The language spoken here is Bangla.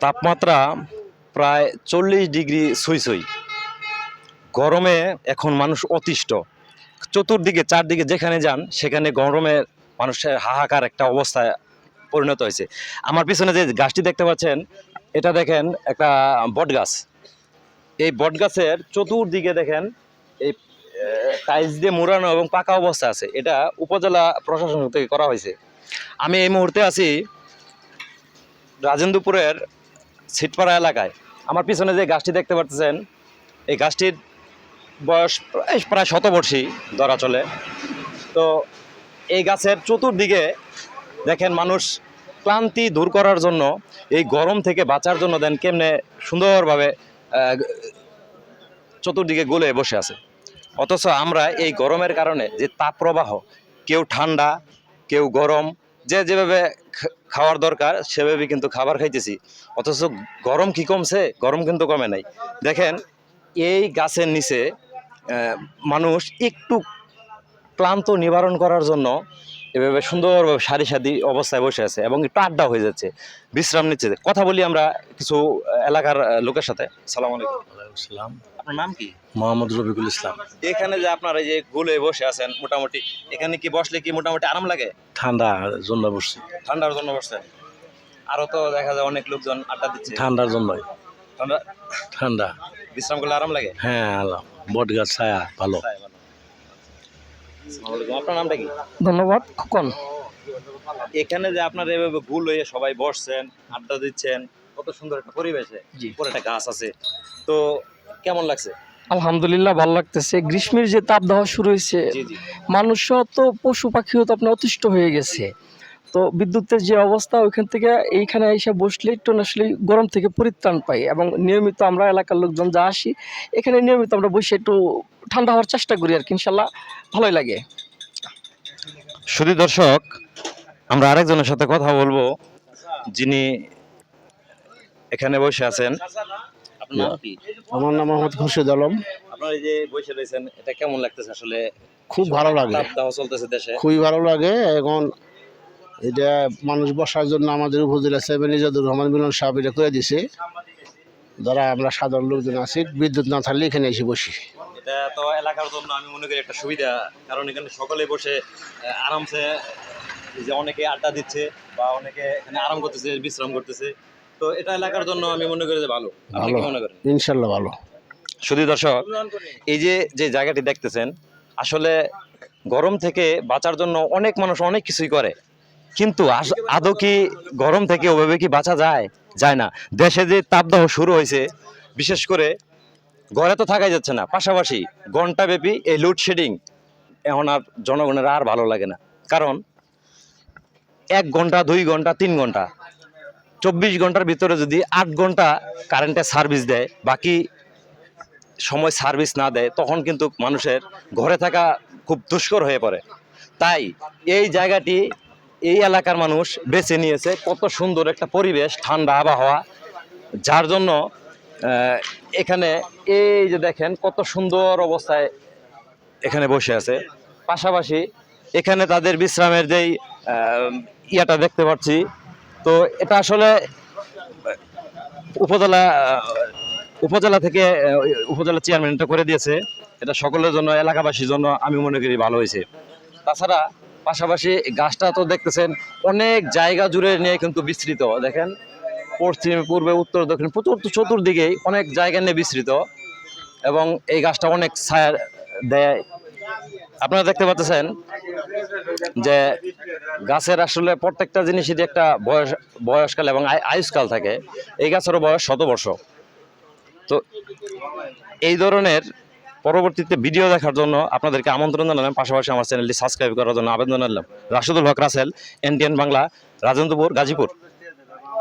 তাপমাত্রা প্রায় চল্লিশ ডিগ্রি সুই সুই। গরমে এখন মানুষ অতিষ্ঠ। চতুর্দিকে, চারদিকে যেখানে যান, সেখানে গরমে মানুষের হাহাকার একটা অবস্থায় পরিণত হয়েছে। আমার পিছনে যে গাছটি দেখতে পাচ্ছেন, এটা দেখেন একটা বট গাছ এই বট গাছের চতুর্দিকে দেখেন এই টাইলস দিয়ে মোড়ানো এবং পাকা অবস্থা আছে। এটা উপজেলা প্রশাসন থেকে করা হয়েছে। আমি এই মুহূর্তে আছি রাজেন্দ্রপুরের ছিটপাড়া এলাকায় আমার পিছনে যে গাছটি দেখতে পাচ্ছেন, এই গাছটির বয়স প্রায় প্রায় শতবর্ষী ধরা চলে। তো এই গাছের চতুর্দিকে দেখেন মানুষ ক্লান্তি দূর করার জন্য, এই গরম থেকে বাঁচার জন্য দেন কেমনে সুন্দরভাবে চতুর্দিকে গলে বসে আছে। অথচ আমরা এই গরমের কারণে যে তাপ প্রবাহ কেউ ঠান্ডা, কেউ গরম, যে যেভাবে খাওয়ার দরকার সেভাবে কিন্তু খাবার খাইতেছি। অথচ গরম কি কমছে? গরম কিন্তু কমে নাই। দেখেন, এই গাছের নিচে মানুষ একটু ক্লান্ত নিবারণ করার জন্য এভাবে সুন্দরভাবে সারি সারি অবস্থায় বসে আছে এবং একটু আড্ডা হয়ে যাচ্ছে। বিশ্রাম নিচ্ছে। কথা বলি আমরা কিছু এলাকার লোকের সাথে। সালাম আলাইকুম। আপনার নাম কি? মোহাম্মদ রবিকুল ইসলাম। এখানে যে আপনারা এই যে গুলে বসে আছেন মোটামুটি এখানে কি বসলে কি মোটামুটি আরাম লাগে? ঠান্ডা জন্য বসছি। ঠান্ডার জন্য বসছেন আরও তো দেখা যায় অনেক লোকজন আড্ডা দিচ্ছে। ঠান্ডার জন্যই। ঠান্ডা? ঠান্ডা। বিশ্রাম করলে আরাম লাগে? হ্যাঁ আল্লাহ। বট গাছ ছায়া ভালো তাই ভালো। আসসালামু আলাইকুম। আপনার নামটা কি? ধন্যবাদ খোকন। এখানে যে আপনার এভাবে ভুল হয়ে সবাই বসছেন আড্ডা দিচ্ছেন কত সুন্দর একটা পরিবেশে। উপরে একটা গাছ আছে। তো কেমন লাগছে? আলহামদুলিল্লাহ ভালো লাগতেছে। গ্রীষ্মের যে তাপ দেওয়া শুরু হয়েছে মানুষও তো পশু পাখিও তো আপনার অতিষ্ঠ হয়ে গেছে। তো বিদ্যুতের যে অবস্থা ওইখান থেকে এইখানে এসে বসলে একটু আসলে গরম থেকে পরিত্রাণ পাই এবং নিয়মিত আমরা এলাকার লোকজন যা আসি এখানে নিয়মিত আমরা বসে একটু ঠান্ডা হওয়ার চেষ্টা করি আর কি ইনশাল্লাহ ভালোই লাগে। শুধু দর্শক আমরা আরেকজনের সাথে কথা বলব যিনি এখানে বসে আছেন। আপনার নাম কি? আমার নাম মোহাম্মদ খুরশিদ আলম। আপনার এই যে বসে রয়েছেন এটা কেমন লাগতেছে আসলে? খুব ভালো লাগে। চলতেছে দেশে। খুবই ভালো লাগে এখন এটা মানুষ বসার জন্য আমাদের উপজেলা সেভেন ইজাদুর রহমান মিলন সাহেব এটা করে দিছে। যারা আমরা সাধারণ লোকজন আছি বিদ্যুৎ না থাকলে এখানে এসে বসি। এটা তো এলাকার জন্য আমি মনে করি একটা সুবিধা কারণ এখানে সকলে বসে আরামসে এই যে অনেকে আড্ডা দিচ্ছে বা অনেকে এখানে আরাম করতেছে বিশ্রাম করতেছে। তো এটা এলাকার জন্য আমি মনে করি যে ভালো। ভালো। মনে করেন? ইনশাল্লাহ ভালো। শুধু দর্শক এই যে যে জায়গাটি দেখতেছেন আসলে গরম থেকে বাঁচার জন্য অনেক মানুষ অনেক কিছুই করে। কিন্তু আদৌ কি গরম থেকে ওভাবে কি বাঁচা যায়? যায় না। দেশে যে তাপদাহ শুরু হয়েছে, বিশেষ করে ঘরে তো থাকাই যাচ্ছে না। পাশাপাশি ঘন্টাব্যাপী এই লোডশেডিং এখন আর জনগণের আর ভালো লাগে না। কারণ এক ঘণ্টা দুই ঘণ্টা তিন ঘণ্টা চব্বিশ ঘণ্টার ভিতরে যদি আট ঘণ্টা কারেন্টের সার্ভিস দেয়, বাকি সময় সার্ভিস না দেয়, তখন কিন্তু মানুষের ঘরে থাকা খুব দুষ্কর হয়ে পড়ে। তাই এই জায়গাটি এই এলাকার মানুষ বেছে নিয়েছে কত সুন্দর একটা পরিবেশ, ঠান্ডা আবহাওয়া। যার জন্য এখানে এই যে দেখেন কত সুন্দর অবস্থায় এখানে বসে আছে। পাশাপাশি এখানে তাদের বিশ্রামের যেই ইয়াটা দেখতে পাচ্ছি। তো এটা আসলে, উপজেলা উপজেলা থেকে উপজেলা চেয়ারম্যান এটা করে দিয়েছে। এটা সকলের জন্য, এলাকাবাসীর জন্য আমি মনে করি ভালো হয়েছে। তাছাড়া পাশাপাশি গাছটা তো দেখতেছেন অনেক জায়গা জুড়ে নিয়ে কিন্তু বিস্তৃত। দেখেন, পশ্চিম, পূর্বে, উত্তর, দক্ষিণ, প্রচুর চতুর্দিকে অনেক জায়গা নিয়ে বিস্তৃত এবং এই গাছটা অনেক ছায়া দেয়। আপনারা দেখতে পাচ্ছেন যে গাছের আসলে প্রত্যেকটা জিনিসেরই একটা বয়স, বয়সকাল এবং আয়- আয়ুষ্কাল থাকে। এই গাছেরও বয়স শত বর্ষ তো এই ধরনের পরবর্তীতে ভিডিও দেখার জন্য আপনাদেরকে আমন্ত্রণ জানালাম। পাশাপাশি আমার চ্যানেলটি সাবস্ক্রাইব করার জন্য আবেদন জানালাম। রাশেদুল হক রাসেল, এনটিএন বাংলা, রাজেন্দ্রপুর, গাজীপুর।